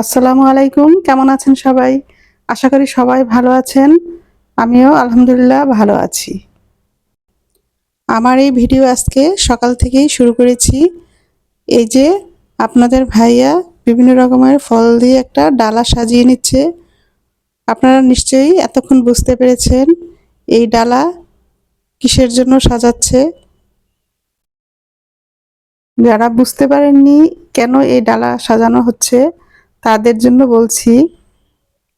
আসসালামু আলাইকুম, কেমন আছেন সবাই? আশা করি সবাই ভালো আছেন। আমিও আলহামদুলিল্লাহ ভালো আছি। আমার এই ভিডিও আজকে সকাল থেকেই শুরু করেছি। এই যে আপনাদের ভাইয়া বিভিন্ন রকমের ফল দিয়ে একটা ডালা সাজিয়ে নিচ্ছে। আপনারা নিশ্চয়ই এতক্ষণ বুঝতে পেরেছেন এই ডালা কিসের জন্য সাজাচ্ছে। যারা বুঝতে পারেননি কেন এই ডালা সাজানো হচ্ছে তাদের জন্য বলছি,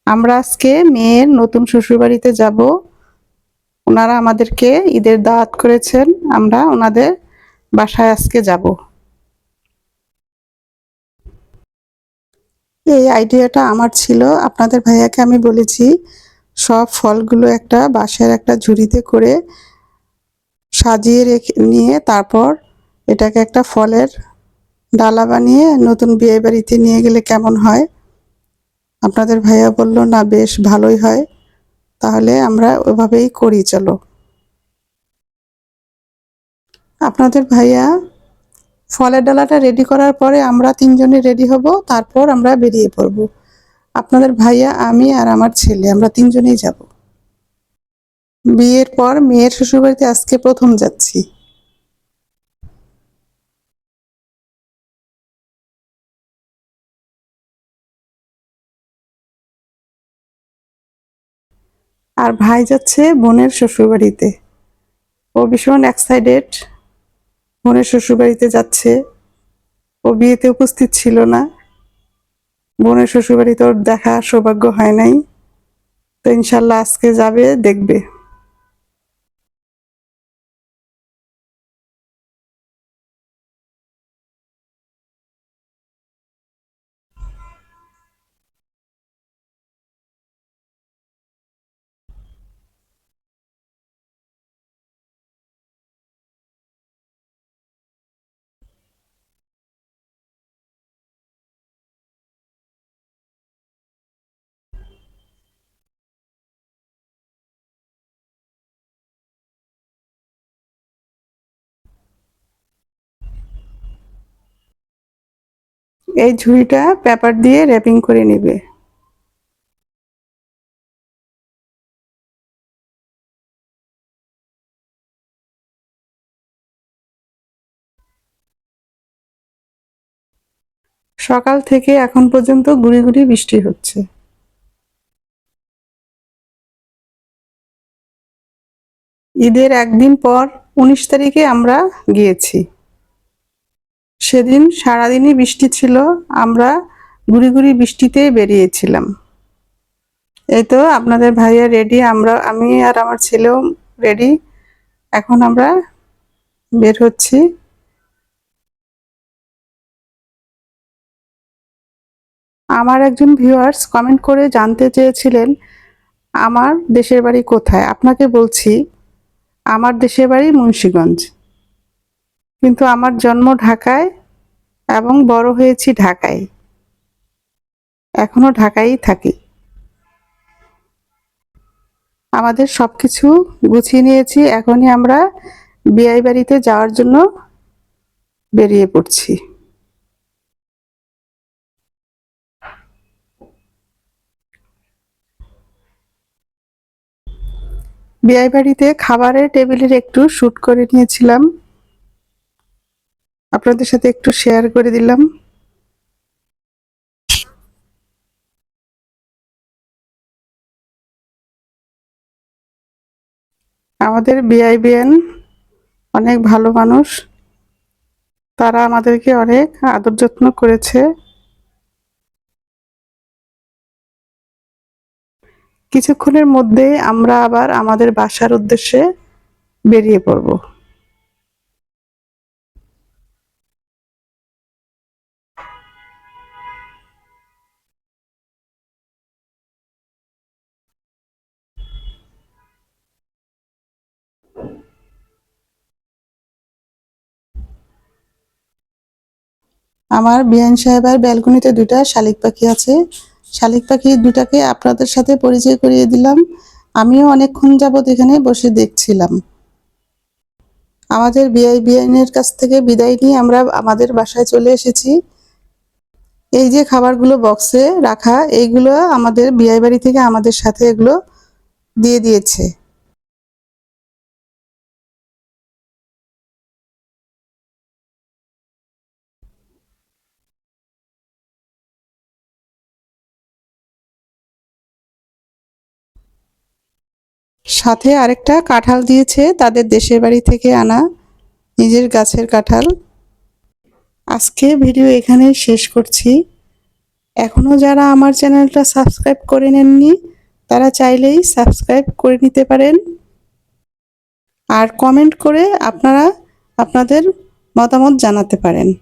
আমরা আজকে মেয়ের নতুন শ্বশুরবাড়িতে যাব। ওনারা আমাদেরকে ঈদের দাওয়াত করেছেন, আমরা ওনাদের বাসায় আজকে যাব। এই আইডিয়াটা আমার ছিল। আপনাদের ভাইয়াকে আমি বলেছি, সব ফলগুলো একটা বাঁশের একটা ঝুড়িতে করে সাজিয়ে রেখে নিয়ে তারপর এটাকে একটা ফলের ডালা বানিয়ে নতুন বিয়ে বাড়িতে নিয়ে গেলে কেমন হয়? আপনাদের ভাইয়া বলল, না, বেশ, ভালোই হয়। তাহলে আমরা ওভাবেই করি, চলো। আপনাদের ভাইয়া, ফলের ডালাটা রেডি করার পরে আমরা তিনজনে রেডি হব, তারপর আমরা বেরিয়ে পড়ব। আপনাদের ভাইয়া, আমি আর আমার ছেলে, আমরা তিনজনেই যাব। বিয়ের পর মেয়ের শ্বশুরবাড়িতে আজকে প্রথম যাচ্ছি। আর ভাই যাচ্ছে বোনের শ্বশুরবাড়িতে। ও ভীষণ এক্সাইটেড বোনের শ্বশুরবাড়িতে যাচ্ছে। ও বিয়েতে উপস্থিত ছিল না। বোনের শ্বশুরবাড়িতে ওর দেখা সৌভাগ্য হয় নাই। তো ইনশাল্লাহ আজকে যাবে, দেখবে। এই ঝুড়িটা পেপার দিয়ে র্যাপিং করে নেবে। সকাল থেকে এখন পর্যন্ত গুড়ি গুড়ি বৃষ্টি হচ্ছে। ঈদের একদিন পর উনিশ তারিখে আমরা গিয়েছি। সেদিন সারাদিনই বৃষ্টি ছিল, আমরা গুড়ি গুড়ি বৃষ্টিতেই বেরিয়েছিলাম। এই তো আপনাদের ভাইয়া রেডি আমরা, আমি আর আমার ছেলেও রেডি এখন আমরা বের হচ্ছি। আমার একজন ভিউয়ার্স কমেন্ট করে জানতে চেয়েছিলেন, আমার দেশের বাড়ি কোথায়? আপনাকে বলছি, আমার দেশের বাড়ি মুন্সীগঞ্জ। কিন্তু আমার জন্ম ঢাকায় এবং বড় হয়েছি ঢাকায়। এখনও ঢাকায় থাকি। আমাদের সবকিছু গুছিয়ে নিয়েছি। এখনই আমরা বিয়ে বাড়িতে যাওয়ার জন্য বেরিয়ে পড়ছি। বিয়ে বাড়িতে খাবারের টেবিলের একটু শ্যুট করে নিয়েছিলাম। আপনাদের সাথে একটু শেয়ার করে দিলাম। আমাদের বিআইবিএন অনেক ভালো মানুষ। তারা আমাদেরকে অনেক আদর যত্ন করেছে। কিছুক্ষণের মধ্যে আমরা আবার আমাদের বাসার উদ্দেশ্যে বেরিয়ে পড়ব। আমার বিয়ান সাহেবের ব্যালকনিতে দুইটা শালিক পাখি আছে। শালিক পাখি দুটাকে আপনাদের সাথে পরিচয় করিয়ে দিলাম। আমিও অনেকক্ষণ যাবৎ এখানে বসে দেখছিলাম। আমাদের বিআই বিআইনের কাছ থেকে বিদায় নিয়ে আমরা আমাদের বাসায় চলে এসেছি। এই যে খাবারগুলো বক্সে রাখা, এইগুলো আমাদের বিয়ে বাড়ি থেকে আমাদের সাথে এগুলো দিয়ে দিয়েছে। সাথে আরেকটা কাঁঠাল দিয়েছে তাদের দেশের বাড়ি থেকে আনা নিজের গাছের কাঁঠাল। আজকে ভিডিও এখানে শেষ করছি। এখনও যারা আমার চ্যানেলটা সাবস্ক্রাইব করে নেননি, তারা চাইলেই সাবস্ক্রাইব করে নিতে পারেন। আর কমেন্ট করে আপনারা আপনাদের মতামত জানাতে পারেন।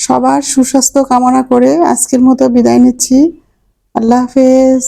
সবার সুস্বাস্থ্য কামনা করে আজকের মতো বিদায় নিচ্ছি আল্লাহ হাফেজ